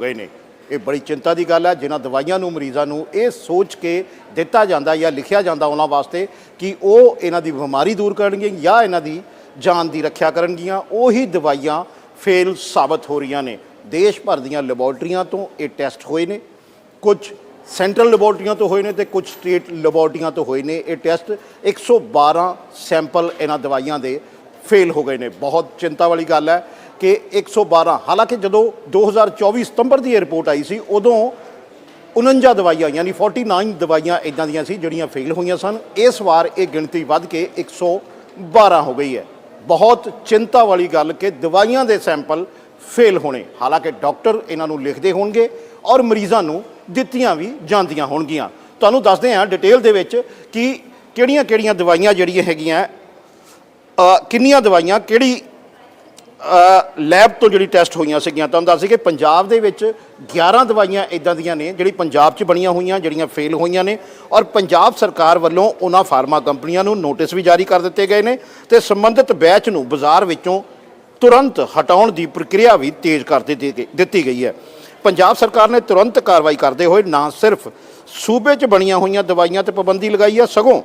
ਗਏ ਨੇ। ਇਹ ਬੜੀ ਚਿੰਤਾ ਦੀ ਗੱਲ ਹੈ, ਜਿਨ੍ਹਾਂ ਦਵਾਈਆਂ ਨੂੰ, ਮਰੀਜ਼ਾਂ ਨੂੰ ਇਹ ਸੋਚ ਕੇ ਦਿੱਤਾ ਜਾਂਦਾ ਜਾਂ ਲਿਖਿਆ ਜਾਂਦਾ ਉਹਨਾਂ ਵਾਸਤੇ ਕਿ ਉਹ ਇਹਨਾਂ ਦੀ ਬਿਮਾਰੀ ਦੂਰ ਕਰਨਗੇ ਜਾਂ ਇਹਨਾਂ ਦੀ ਜਾਨ ਦੀ ਰੱਖਿਆ ਕਰਨਗੀਆਂ। ਉਹੀ ਦਵਾਈਆਂ ਫੇਲ ਸਾਬਤ ਹੋ ਰਹੀਆਂ ਨੇ। ਦੇਸ਼ ਭਰ ਦੀਆਂ ਲੈਬੋਰਟਰੀਆਂ ਤੋਂ ਇਹ ਟੈਸਟ ਹੋਏ ਨੇ। ਕੁਝ ਸੈਂਟਰਲ ਲੈਬੋਰਟਰੀਆਂ ਤੋਂ ਹੋਏ ਨੇ ਤੇ ਕੁਝ ਸਟੇਟ ਲੈਬੋਰਟਰੀਆਂ ਤੋਂ ਹੋਏ ਨੇ ਇਹ ਟੈਸਟ। 112 ਸੈਂਪਲ ਇਹਨਾਂ ਦਵਾਈਆਂ ਦੇ ਫੇਲ ਹੋ ਗਏ ਨੇ। ਬਹੁਤ ਚਿੰਤਾ ਵਾਲੀ ਗੱਲ ਹੈ। ਕਿ 112 ਹਾਲਾਂਕਿ ਜਦੋਂ 2024 ਸਤੰਬਰ ਦੀ ਇਹ ਰਿਪੋਰਟ ਆਈ ਸੀ, ਉਦੋਂ 49 ਦਵਾਈਆਂ ਯਾਨੀ 49 ਦਵਾਈਆਂ ਇਦਾਂ ਦੀਆਂ ਸੀ ਜਿਹੜੀਆਂ ਫੇਲ ਹੋਈਆਂ ਸਨ। ਇਸ ਵਾਰ ਇਹ ਗਿਣਤੀ ਵੱਧ ਕੇ 112 ਹੋ ਗਈ ਹੈ। ਬਹੁਤ ਚਿੰਤਾ ਵਾਲੀ ਗੱਲ ਕਿ ਦਵਾਈਆਂ ਦੇ ਸੈਂਪਲ ਫੇਲ ਹੋਣੇ। ਹਾਲਾਂਕਿ ਡਾਕਟਰ ਇਹਨਾਂ ਨੂੰ ਲਿਖਦੇ ਹੋਣਗੇ ਔਰ ਮਰੀਜ਼ਾਂ ਨੂੰ ਦਿੱਤੀਆਂ ਵੀ ਜਾਂਦੀਆਂ ਹੋਣਗੀਆਂ। ਤੁਹਾਨੂੰ ਦੱਸਦੇ ਹਾਂ ਡਿਟੇਲ ਦੇ ਵਿੱਚ ਕਿ ਕਿਹੜੀਆਂ-ਕਿਹੜੀਆਂ ਦਵਾਈਆਂ ਜਿਹੜੀਆਂ ਹੈਗੀਆਂ ਕਿੰਨੀਆਂ ਦਵਾਈਆਂ, ਕਿਹੜੀ ਲੈਬ ਤੋਂ ਜਿਹੜੀ ਟੈਸਟ ਹੋਈਆਂ ਸੀਗੀਆਂ, ਤੁਹਾਨੂੰ ਦੱਸ ਕਿ ਪੰਜਾਬ ਦੇ ਵਿੱਚ 11 ਦਵਾਈਆਂ ਇਦਾਂ ਦੀਆਂ ਨੇ, ਜਿਹੜੀ ਪੰਜਾਬ 'ਚ ਬਣੀਆਂ ਹੋਈਆਂ, ਜਿਹੜੀਆਂ ਫੇਲ ਹੋਈਆਂ ਨੇ ਔਰ ਪੰਜਾਬ ਸਰਕਾਰ ਵੱਲੋਂ ਉਹਨਾਂ ਫਾਰਮਾ ਕੰਪਨੀਆਂ ਨੂੰ ਨੋਟਿਸ ਵੀ ਜਾਰੀ ਕਰ ਦਿੱਤੇ ਗਏ ਨੇ ਤੇ ਸੰਬੰਧਿਤ ਬੈਚ ਨੂੰ ਬਾਜ਼ਾਰ ਵਿੱਚੋਂ ਤੁਰੰਤ ਹਟਾਉਣ ਦੀ ਪ੍ਰਕਿਰਿਆ ਵੀ ਤੇਜ਼ ਕਰ ਦਿੱਤੀ ਗਈ- ਦਿੱਤੀ ਗਈ ਹੈ। ਪੰਜਾਬ ਸਰਕਾਰ ਨੇ ਤੁਰੰਤ ਕਾਰਵਾਈ ਕਰਦੇ ਹੋਏ ਨਾ ਸਿਰਫ ਸੂਬੇ 'ਚ ਬਣੀਆਂ ਹੋਈਆਂ ਦਵਾਈਆਂ ਤੇ ਪਾਬੰਦੀ ਲਗਾਈ ਹੈ, ਸਗੋਂ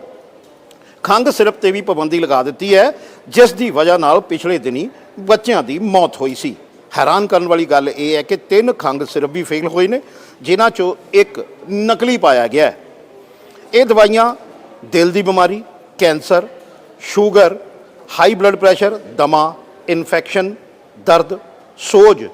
ਖੰਘ ਸਿਰਪ ਤੇ ਵੀ ਪਾਬੰਦੀ ਲਗਾ ਦਿੱਤੀ ਹੈ, ਜਿਸ ਦੀ ਵਜ੍ਹਾ ਨਾਲ ਪਿਛਲੇ ਦਿਨੀ ਬੱਚਿਆਂ ਦੀ ਮੌਤ ਹੋਈ ਸੀ। ਹੈਰਾਨ ਕਰਨ ਵਾਲੀ ਗੱਲ ਇਹ ਹੈ ਕਿ ਤਿੰਨ ਖੰਘ ਸਿਰਪ ਵੀ ਫੇਲ ਹੋਏ ਨੇ, ਜਿਨ੍ਹਾਂ ਚੋਂ ਇੱਕ ਨਕਲੀ ਪਾਇਆ ਗਿਆ ਹੈ। ਇਹ ਦਵਾਈਆਂ ਦਿਲ ਦੀ ਬਿਮਾਰੀ, cancer, sugar, high blood pressure, ਦਮਾ, ਇਨਫੈਕਸ਼ਨ, ਦਰਦ, ਸੋਜ,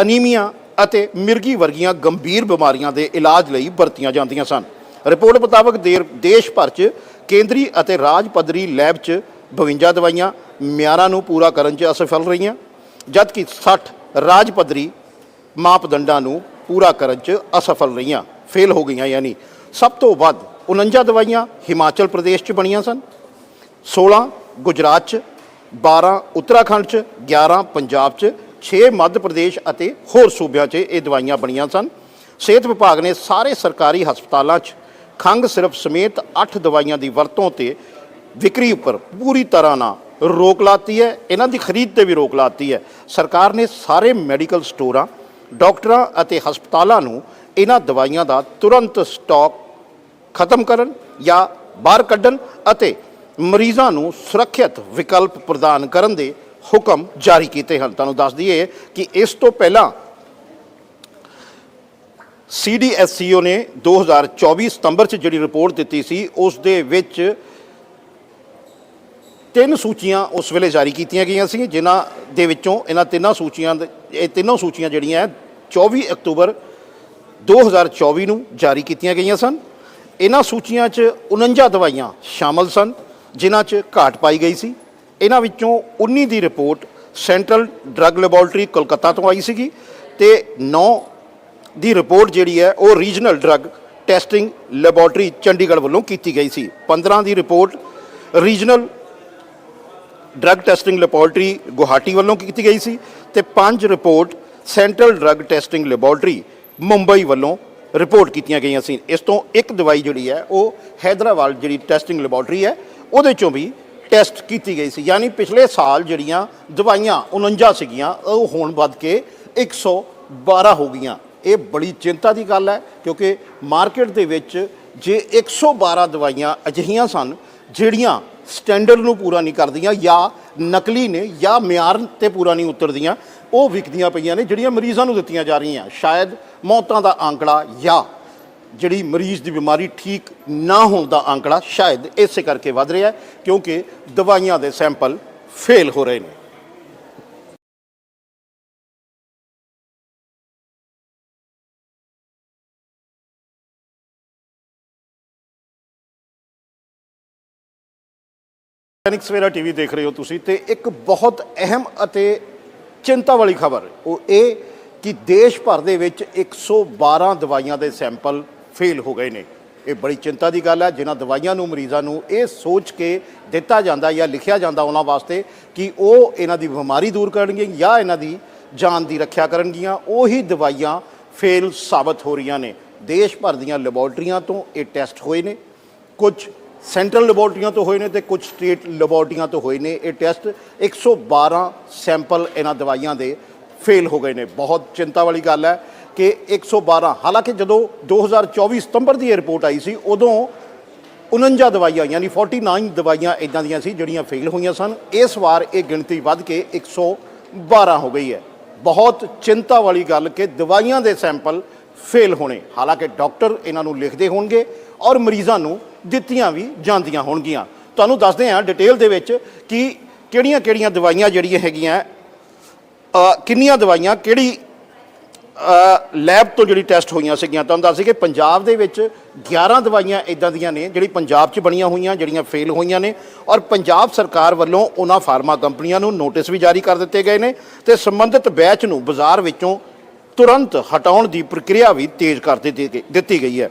ਅਨੀਮੀਆ ਅਤੇ ਮਿਰਗੀ ਵਰਗੀਆਂ ਗੰਭੀਰ ਬਿਮਾਰੀਆਂ ਦੇ ਇਲਾਜ ਲਈ ਵਰਤੀਆਂ ਜਾਂਦੀਆਂ ਸਨ। ਰਿਪੋਰਟ ਮੁਤਾਬਕ ਦੇਰ- ਦੇਸ਼ ਭਰ 'ਚ ਕੇਂਦਰੀ ਅਤੇ ਰਾਜ ਪੱਧਰੀ ਲੈਬ 'ਚ 52 ਦਵਾਈਆਂ ਮਿਆਰਾਂ ਨੂੰ ਪੂਰਾ ਕਰਨ 'ਚ ਅਸਫਲ ਰਹੀਆਂ, ਜਦਕਿ 60 ਰਾਜ ਪੱਧਰੀ ਮਾਪਦੰਡਾਂ ਨੂੰ ਪੂਰਾ ਕਰਨ 'ਚ ਅਸਫਲ ਰਹੀਆਂ, ਫੇਲ ਹੋ ਗਈਆਂ ਯਾਨੀ ਸਭ ਤੋਂ ਵੱਧ 49 ਦਵਾਈਆਂ ਹਿਮਾਚਲ ਪ੍ਰਦੇਸ਼ 'ਚ ਬਣੀਆਂ ਸਨ 16 ਗੁਜਰਾਤ 'ਚ 12 ਉੱਤਰਾਖੰਡ 'ਚ 11 ਪੰਜਾਬ 'ਚ 6 ਮੱਧ ਪ੍ਰਦੇਸ਼ ਅਤੇ ਹੋਰ ਸੂਬਿਆਂ 'ਚ ਇਹ ਦਵਾਈਆਂ ਬਣੀਆਂ ਸਨ। ਸਿਹਤ ਵਿਭਾਗ ਨੇ ਸਾਰੇ ਸਰਕਾਰੀ ਹਸਪਤਾਲਾਂ 'ਚ ਖੰਘ ਸਿਰਫ ਸਮੇਤ 8 ਦਵਾਈਆਂ ਦੀ ਵਰਤੋਂ ਤੇ ਵਿਕਰੀ ਉੱਪਰ ਪੂਰੀ ਤਰ੍ਹਾਂ ਨਾਲ ਰੋਕ ਲਾਤੀ ਹੈ। ਇਹਨਾਂ ਦੀ ਖਰੀਦ ਤੇ ਵੀ ਰੋਕ ਲਾਤੀ ਹੈ। ਸਰਕਾਰ ਨੇ ਸਾਰੇ ਮੈਡੀਕਲ ਸਟੋਰਾਂ, ਡਾਕਟਰਾਂ ਅਤੇ ਹਸਪਤਾਲਾਂ ਨੂੰ ਇਹਨਾਂ ਦਵਾਈਆਂ ਦਾ ਤੁਰੰਤ ਸਟਾਕ ਖਤਮ ਕਰਨ ਜਾਂ ਬਾਹਰ ਕੱਢਣ ਅਤੇ ਮਰੀਜ਼ਾਂ ਨੂੰ ਸੁਰੱਖਿਅਤ ਵਿਕਲਪ ਪ੍ਰਦਾਨ ਕਰਨ ਦੇ ਹੁਕਮ ਜਾਰੀ ਕੀਤੇ ਹਨ। ਤੁਹਾਨੂੰ ਦੱਸ ਦਈਏ ਕਿ ਇਸ ਤੋਂ ਪਹਿਲਾਂ ਸੀਡੀਐਸਸੀਓ ਨੇ 2024 ਸਤੰਬਰ 'ਚ ਜਿਹੜੀ ਰਿਪੋਰਟ ਦਿੱਤੀ ਸੀ, ਉਸ ਦੇ ਵਿੱਚ ਤਿੰਨ ਸੂਚੀਆਂ ਉਸ ਵੇਲੇ ਜਾਰੀ ਕੀਤੀਆਂ ਗਈਆਂ ਸੀ, ਜਿਨ੍ਹਾਂ ਦੇ ਵਿੱਚੋਂ ਇਹਨਾਂ ਤਿੰਨਾਂ ਸੂਚੀਆਂ ਦੇ- ਇਹ ਤਿੰਨੋਂ ਸੂਚੀਆਂ ਜਿਹੜੀਆਂ ਹੈ 24 ਅਕਤੂਬਰ 2024 ਨੂੰ ਜਾਰੀ ਕੀਤੀਆਂ ਗਈਆਂ ਸਨ। ਇਹਨਾਂ ਸੂਚੀਆਂ 'ਚ 49 ਦਵਾਈਆਂ ਸ਼ਾਮਲ ਸਨ, ਜਿਨ੍ਹਾਂ 'ਚ ਘਾਟ ਪਾਈ ਗਈ ਸੀ। ਇਹਨਾਂ ਵਿੱਚੋਂ 19 ਦੀ report central drug laboratory Kolkata ਤੋਂ ਆਈ ਸੀਗੀ ਤੇ 9 ਦੀ ਰਿਪੋਰਟ ਜਿਹੜੀ ਹੈ, ਉਹ regional drug testing laboratory Chandigarh ਵੱਲੋਂ ਕੀਤੀ ਗਈ ਸੀ। 15 ਦੀ report regional drug testing laboratory Guwahati ਵੱਲੋਂ ਕੀਤੀ ਗਈ ਸੀ ਤੇ ਪੰਜ report central drug testing laboratory Mumbai ਵੱਲੋਂ ਰਿਪੋਰਟ ਕੀਤੀਆਂ ਗਈਆਂ ਸੀ। ਇਸ ਤੋਂ ਇੱਕ ਦਵਾਈ ਜਿਹੜੀ ਹੈ, ਉਹ ਹੈਦਰਾਬਾਦ ਜਿਹੜੀ ਟੈਸਟਿੰਗ ਲੈਬੋਰਟਰੀ ਹੈ, ਉਹਦੇ ਚੋਂ ਵੀ ਟੈਸਟ ਕੀਤੀ ਗਈ ਸੀ। ਯਾਨੀ ਪਿਛਲੇ ਸਾਲ ਜਿਹੜੀਆਂ ਦਵਾਈਆਂ 49 ਸੀਗੀਆਂ, ਉਹ ਹੁਣ ਵੱਧ ਕੇ 112 ਹੋ ਗਈਆਂ। ਇਹ ਬੜੀ ਚਿੰਤਾ ਦੀ ਗੱਲ ਹੈ, ਕਿਉਂਕਿ ਮਾਰਕੀਟ ਦੇ ਵਿੱਚ ਜੇ 112 ਦਵਾਈਆਂ ਅਜਿਹੀਆਂ ਸਨ, ਜਿਹੜੀਆਂ ਸਟੈਂਡਰਡ ਨੂੰ ਪੂਰਾ ਨਹੀਂ ਕਰਦੀਆਂ, ਜਾਂ ਨਕਲੀ ਨੇ, ਜਾਂ ਮਿਆਰ ਤੇ ਪੂਰਾ ਨਹੀਂ ਉਤਰਦੀਆਂ, ਉਹ ਵਿਕਦੀਆਂ ਪਈਆਂ ਨੇ, ਜਿਹੜੀਆਂ ਮਰੀਜ਼ਾਂ ਨੂੰ ਦਿੱਤੀਆਂ ਜਾ ਰਹੀਆਂ। ਸ਼ਾਇਦ ਮੌਤਾਂ ਦਾ ਆંકੜਾ ਜਾਂ ਜਿਹੜੀ ਮਰੀਜ਼ ਦੀ ਬਿਮਾਰੀ ਠੀਕ ਨਾ ਹੋਣ ਦਾ ਆંકੜਾ ਸ਼ਾਇਦ ਇਸੇ ਕਰਕੇ ਵੱਧ ਰਿਹਾ ਕਿਉਂਕਿ ਦਵਾਈਆਂ ਦੇ ਸੈਂਪਲ ਫੇਲ ਹੋ ਰਹੇ ਨੇ। ਦੈਨਿਕ ਸਵੇਰਾ ਟੀਵੀ ਦੇਖ ਰਹੇ ਹੋ ਤੁਸੀਂ ਤੇ ਇੱਕ ਬਹੁਤ ਅਹਿਮ ਅਤੇ ਚਿੰਤਾ ਵਾਲੀ ਖਬਰ ਉਹ ਇਹ ਕਿ ਦੇਸ਼ ਭਰ ਦੇ ਵਿੱਚ 112 ਦਵਾਈਆਂ ਦੇ ਸੈਂਪਲ ਫੇਲ ਹੋ ਗਏ ਨੇ। ਇਹ ਬੜੀ ਚਿੰਤਾ ਦੀ ਗੱਲ ਹੈ, ਜਿਨ੍ਹਾਂ ਦਵਾਈਆਂ ਨੂੰ, ਮਰੀਜ਼ਾਂ ਨੂੰ ਇਹ ਸੋਚ ਕੇ ਦਿੱਤਾ ਜਾਂਦਾ ਜਾਂ ਲਿਖਿਆ ਜਾਂਦਾ ਉਹਨਾਂ ਵਾਸਤੇ ਕਿ ਉਹ ਇਹਨਾਂ ਦੀ ਬਿਮਾਰੀ ਦੂਰ ਕਰਨਗੇ ਜਾਂ ਇਹਨਾਂ ਦੀ ਜਾਨ ਦੀ ਰੱਖਿਆ ਕਰਨਗੀਆਂ। ਉਹੀ ਦਵਾਈਆਂ ਫੇਲ ਸਾਬਤ ਹੋ ਰਹੀਆਂ ਨੇ। ਦੇਸ਼ ਭਰ ਦੀਆਂ ਲੈਬੋਰਟਰੀਆਂ ਤੋਂ ਇਹ ਟੈਸਟ ਹੋਏ ਨੇ। ਕੁਝ ਸੈਂਟਰਲ ਲੈਬੋਰਟਰੀਆਂ ਤੋਂ ਹੋਏ ਨੇ ਤੇ ਕੁਝ ਸਟੇਟ ਲੈਬੋਰਟਰੀਆਂ ਤੋਂ ਹੋਏ ਨੇ ਇਹ ਟੈਸਟ। 112 ਸੈਂਪਲ ਇਹਨਾਂ ਦਵਾਈਆਂ ਦੇ ਫੇਲ ਹੋ ਗਏ ਨੇ। ਬਹੁਤ ਚਿੰਤਾ ਵਾਲੀ ਗੱਲ ਹੈ ਕਿ 112 ਹਾਲਾਂਕਿ ਜਦੋਂ 2024 ਸਤੰਬਰ ਦੀ ਇਹ ਰਿਪੋਰਟ ਆਈ ਸੀ, ਉਦੋਂ 49 ਦਵਾਈਆਂ, ਯਾਨੀ 49 ਦਵਾਈਆਂ ਇਦਾਂ ਦੀਆਂ ਸੀ ਜਿਹੜੀਆਂ ਫੇਲ ਹੋਈਆਂ ਸਨ। ਇਸ ਵਾਰ ਇਹ ਗਿਣਤੀ ਵੱਧ ਕੇ 112 ਹੋ ਗਈ ਹੈ। ਬਹੁਤ ਚਿੰਤਾ ਵਾਲੀ ਗੱਲ ਕਿ ਦਵਾਈਆਂ ਦੇ ਸੈਂਪਲ ਫੇਲ ਹੋਣੇ। ਹਾਲਾਂਕਿ ਡਾਕਟਰ ਇਹਨਾਂ ਨੂੰ ਲਿਖਦੇ ਹੋਣਗੇ ਔਰ ਮਰੀਜ਼ਾਂ ਨੂੰ ਦਿੱਤੀਆਂ ਵੀ ਜਾਂਦੀਆਂ ਹੋਣਗੀਆਂ। ਤੁਹਾਨੂੰ ਦੱਸਦੇ ਹਾਂ ਡਿਟੇਲ ਦੇ ਵਿੱਚ ਕਿ ਕਿਹੜੀਆਂ-ਕਿਹੜੀਆਂ ਦਵਾਈਆਂ ਜਿਹੜੀਆਂ ਹੈਗੀਆਂ ਕਿੰਨੀਆਂ ਦਵਾਈਆਂ, ਕਿਹੜੀ ਲੈਬ ਤੋਂ ਜਿਹੜੀ ਟੈਸਟ ਹੋਈਆਂ ਸੀਗੀਆਂ। ਤੁਹਾਨੂੰ ਦੱਸ ਕਿ ਪੰਜਾਬ ਦੇ ਵਿੱਚ 11 ਦਵਾਈਆਂ ਇਦਾਂ ਦੀਆਂ ਨੇ, ਜਿਹੜੀ ਪੰਜਾਬ 'ਚ ਬਣੀਆਂ ਹੋਈਆਂ, ਜਿਹੜੀਆਂ ਫੇਲ ਹੋਈਆਂ ਨੇ ਔਰ ਪੰਜਾਬ ਸਰਕਾਰ ਵੱਲੋਂ ਉਹਨਾਂ ਫਾਰਮਾ ਕੰਪਨੀਆਂ ਨੂੰ ਨੋਟਿਸ ਵੀ ਜਾਰੀ ਕਰ ਦਿੱਤੇ ਗਏ ਨੇ ਤੇ ਸੰਬੰਧਿਤ ਬੈਚ ਨੂੰ ਬਾਜ਼ਾਰ ਵਿੱਚੋਂ ਤੁਰੰਤ ਹਟਾਉਣ ਦੀ ਪ੍ਰਕਿਰਿਆ ਵੀ ਤੇਜ਼ ਕਰ ਦਿੱਤੀ ਦਿੱਤੀ ਗਈ ਹੈ।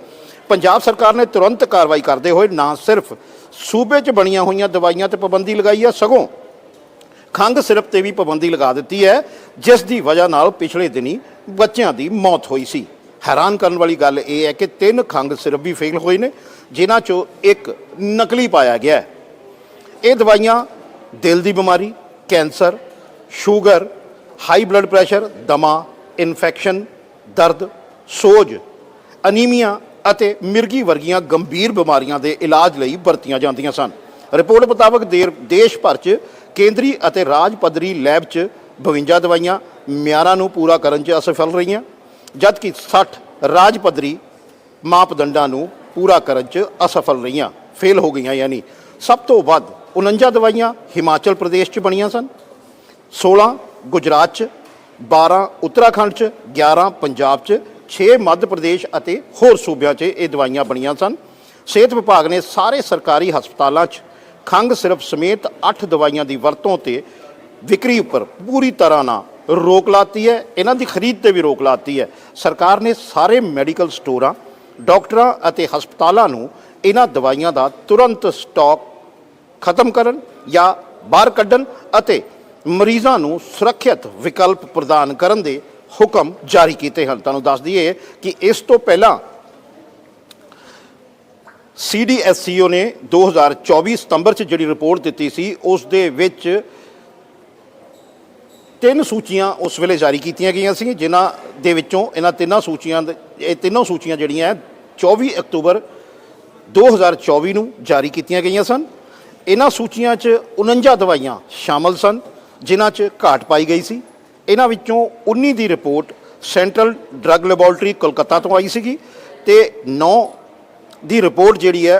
ਪੰਜਾਬ ਸਰਕਾਰ ਨੇ ਤੁਰੰਤ ਕਾਰਵਾਈ ਕਰਦੇ ਹੋਏ ਨਾ ਸਿਰਫ ਸੂਬੇ 'ਚ ਬਣੀਆਂ ਹੋਈਆਂ ਦਵਾਈਆਂ ਤੇ ਪਾਬੰਦੀ ਲਗਾਈ ਹੈ, ਸਗੋਂ ਖੰਘ ਸਿਰਪ ਤੇ ਵੀ ਪਾਬੰਦੀ ਲਗਾ ਦਿੱਤੀ ਹੈ, ਜਿਸ ਦੀ ਵਜ੍ਹਾ ਨਾਲ ਪਿਛਲੇ ਦਿਨੀ ਬੱਚਿਆਂ ਦੀ ਮੌਤ ਹੋਈ ਸੀ। ਹੈਰਾਨ ਕਰਨ ਵਾਲੀ ਗੱਲ ਇਹ ਹੈ ਕਿ ਤਿੰਨ ਖੰਘ ਸਿਰਪ ਵੀ ਫੇਲ ਹੋਏ ਨੇ, ਜਿਨ੍ਹਾਂ ਚੋਂ ਇੱਕ ਨਕਲੀ ਪਾਇਆ ਗਿਆ ਹੈ। ਇਹ ਦਵਾਈਆਂ ਦਿਲ ਦੀ ਬਿਮਾਰੀ, cancer, sugar, high blood pressure, ਦਮਾ, ਇਨਫੈਕਸ਼ਨ, ਦਰਦ, ਸੋਜ, ਅਨੀਮੀਆ ਅਤੇ ਮਿਰਗੀ ਵਰਗੀਆਂ ਗੰਭੀਰ ਬਿਮਾਰੀਆਂ ਦੇ ਇਲਾਜ ਲਈ ਵਰਤੀਆਂ ਜਾਂਦੀਆਂ ਸਨ। ਰਿਪੋਰਟ ਮੁਤਾਬਕ ਦੇਰ- ਦੇਸ਼ ਭਰ 'ਚ ਕੇਂਦਰੀ ਅਤੇ ਰਾਜ ਪੱਧਰੀ ਲੈਬ 'ਚ 52 ਦਵਾਈਆਂ, ਮਿਆਰਾਂ ਨੂੰ ਪੂਰਾ ਕਰਨ 'ਚ ਅਸਫਲ ਰਹੀਆਂ, ਜਦਕਿ 60 ਰਾਜ ਪੱਧਰੀ ਮਾਪਦੰਡਾਂ ਨੂੰ ਪੂਰਾ ਕਰਨ 'ਚ ਅਸਫਲ ਰਹੀਆਂ, ਫੇਲ ਹੋ ਗਈਆਂ ਯਾਨੀ। ਸਭ ਤੋਂ ਵੱਧ 49 ਦਵਾਈਆਂ ਹਿਮਾਚਲ ਪ੍ਰਦੇਸ਼ 'ਚ ਬਣੀਆਂ ਸਨ। 16 ਗੁਜਰਾਤ 'ਚ 12 ਉੱਤਰਾਖੰਡ 'ਚ 11 ਪੰਜਾਬ 'ਚ 6 ਮੱਧ ਪ੍ਰਦੇਸ਼ ਅਤੇ ਹੋਰ ਸੂਬਿਆਂ 'ਚ ਇਹ ਦਵਾਈਆਂ ਬਣੀਆਂ ਸਨ। ਸਿਹਤ ਵਿਭਾਗ ਨੇ ਸਾਰੇ ਸਰਕਾਰੀ ਹਸਪਤਾਲਾਂ 'ਚ ਖੰਘ ਸਿਰਫ ਸਮੇਤ 8 ਦਵਾਈਆਂ ਦੀ ਵਰਤੋਂ ਤੇ ਵਿਕਰੀ ਉੱਪਰ ਪੂਰੀ ਤਰ੍ਹਾਂ ਨਾਲ ਰੋਕ ਲਾਤੀ ਹੈ। ਇਹਨਾਂ ਦੀ ਖਰੀਦ ਤੇ ਵੀ ਰੋਕ ਲਾਤੀ ਹੈ। ਸਰਕਾਰ ਨੇ ਸਾਰੇ ਮੈਡੀਕਲ ਸਟੋਰਾਂ, ਡਾਕਟਰਾਂ ਅਤੇ ਹਸਪਤਾਲਾਂ ਨੂੰ ਇਹਨਾਂ ਦਵਾਈਆਂ ਦਾ ਤੁਰੰਤ ਸਟਾਕ ਖਤਮ ਕਰਨ ਜਾਂ ਬਾਹਰ ਕੱਢਣ ਅਤੇ ਮਰੀਜ਼ਾਂ ਨੂੰ ਸੁਰੱਖਿਅਤ ਵਿਕਲਪ ਪ੍ਰਦਾਨ ਕਰਨ ਦੇ ਹੁਕਮ ਜਾਰੀ ਕੀਤੇ ਹਨ। ਤੁਹਾਨੂੰ ਦੱਸ ਦਈਏ ਕਿ ਇਸ ਤੋਂ ਪਹਿਲਾਂ ਸੀਡੀਐਸਸੀਓ ਨੇ 2024 ਸਤੰਬਰ 'ਚ ਜਿਹੜੀ ਰਿਪੋਰਟ ਦਿੱਤੀ ਸੀ ਉਸ ਦੇ ਵਿੱਚ ਤਿੰਨ ਸੂਚੀਆਂ ਉਸ ਵੇਲੇ ਜਾਰੀ ਕੀਤੀਆਂ ਗਈਆਂ ਸੀ ਜਿਨ੍ਹਾਂ ਦੇ ਵਿੱਚੋਂ ਇਹਨਾਂ ਤਿੰਨਾਂ ਸੂਚੀਆਂ ਦੇ- ਇਹ ਤਿੰਨੋਂ ਸੂਚੀਆਂ ਜਿਹੜੀਆਂ ਹੈ, 24 ਅਕਤੂਬਰ 2024 ਨੂੰ ਜਾਰੀ ਕੀਤੀਆਂ ਗਈਆਂ ਸਨ। ਇਹਨਾਂ ਸੂਚੀਆਂ 'ਚ 49 ਦਵਾਈਆਂ ਸ਼ਾਮਲ ਸਨ ਜਿਨ੍ਹਾਂ 'ਚ ਘਾਟ ਪਾਈ ਗਈ ਸੀ। ਇਹਨਾਂ ਵਿੱਚੋਂ 19 ਦੀ report central drug laboratory Kolkata ਤੋਂ ਆਈ ਸੀਗੀ ਤੇ 9 ਦੀ ਰਿਪੋਰਟ ਜਿਹੜੀ ਹੈ